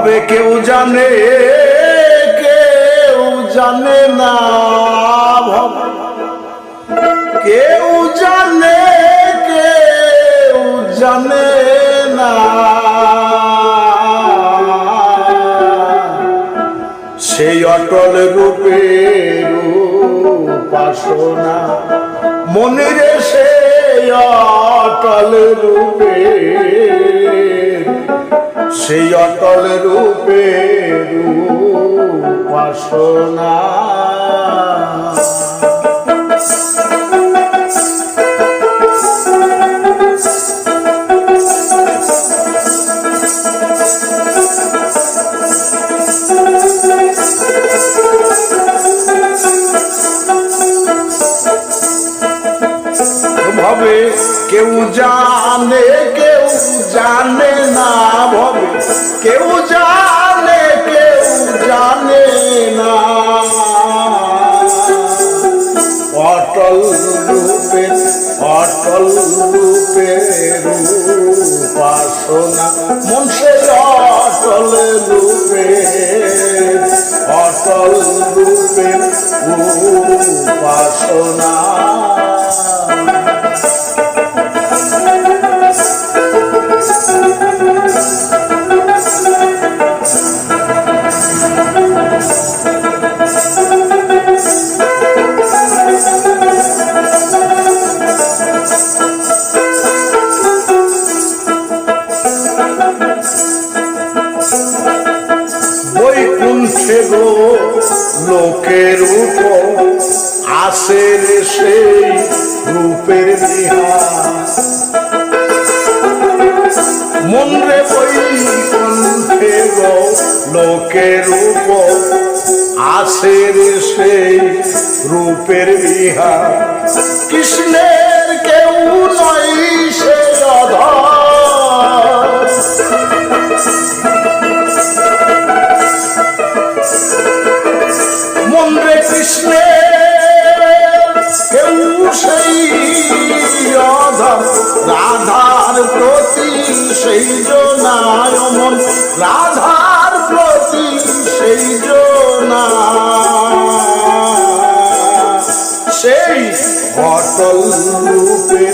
ভবে কেউ জানে কেউ জানে না কেউ জানে কেউ জানে না। সেই অটল রূপে উপাসনা মনিরে সেই অটল রূপে সেই অটল রূপে উপাসনা কেউ জানে কেউ জানে না ভবে, কেউ জানে কেউ জানে না। অটল রূপে অটল রূপে রূপাসনা মন সে অটল রূপে অটল রূপে উপাসনা লোকের উপর আসে সেই রূপের বিহার। মন রে কণ্ঠে লোকের উপর আসে সেই রূপের বিহার। কৃষ্ণের সেই জনায় মন রাধার প্রতি সেই জনা সেই অটল রূপে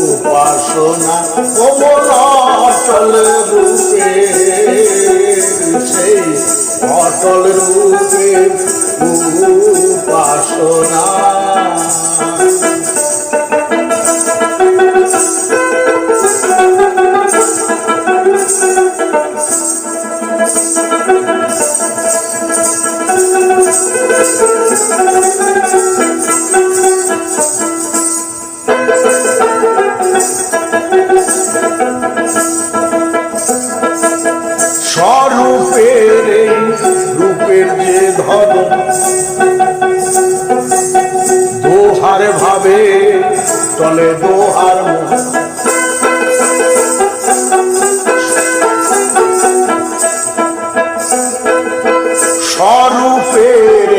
উপাসনা, কোমল অটল রূপে। সেই অটল রূপে উপাসনা। দোহার মুখ। স্বরূপের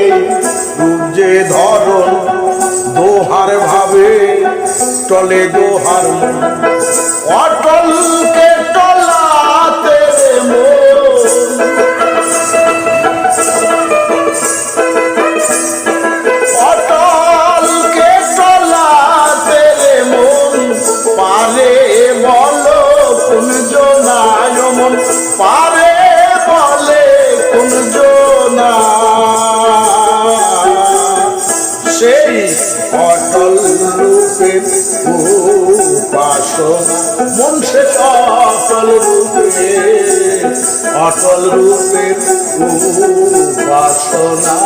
রূপ যে ধরন দোহার ভাবে চলে দোহার মুখ। মন সে অটল রূপে অটল রূপে উপাসনা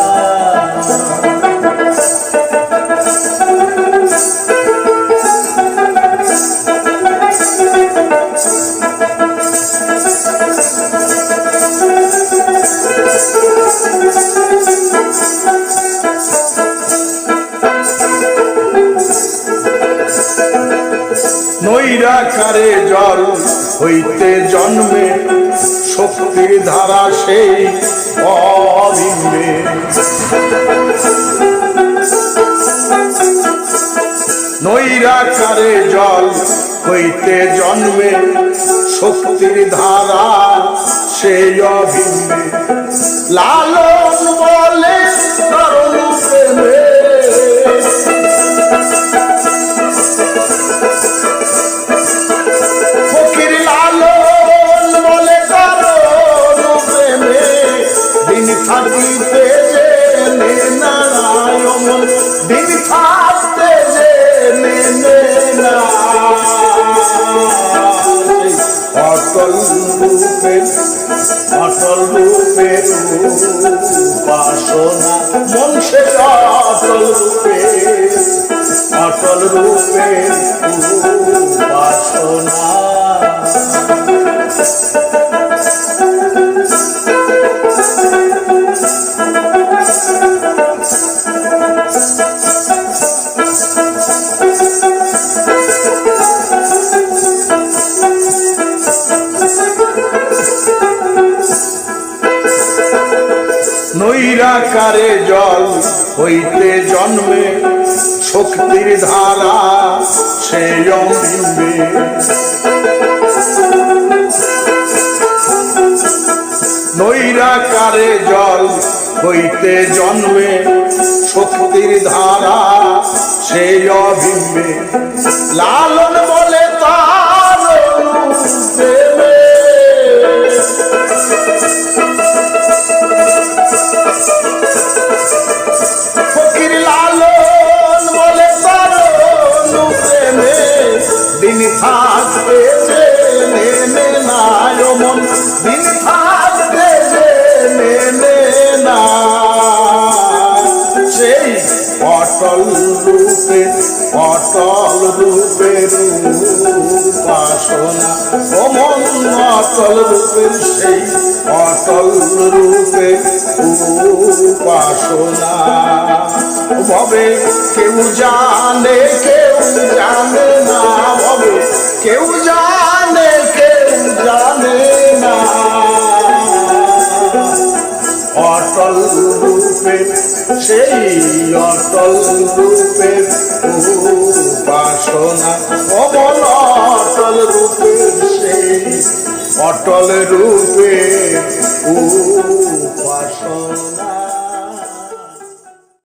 হইতে জন্মে শক্তির ধারা সেই অবিম্বে নৈরাকারে জল হইতে জন্মে, শক্তির ধারা সেই অভিন্নে লালন বলে অটল রূপে বাসনা মন অটল রূপে। অটল রূপে উপাসনা নৈরাকারে জল হইতে জন্মে, শক্তির ধারা সে অম্বিম্বে নৈরাকারে জল হইতে জন্মে, শক্তির ধারা সে অভিম্বে লালন দিন যে মেনে। সেই অটল রূপে অটল রূপে রূপের সেই অটল রূপে উপাসনা। ভবে কেউ জানে কেউ জানে না, ভবে কেউ জানে কেউ জানে না। অটল রূপে, সেই অটল রূপে উপাসনা অমল অটল রূপে, সেই অটল রূপে উপাসনা।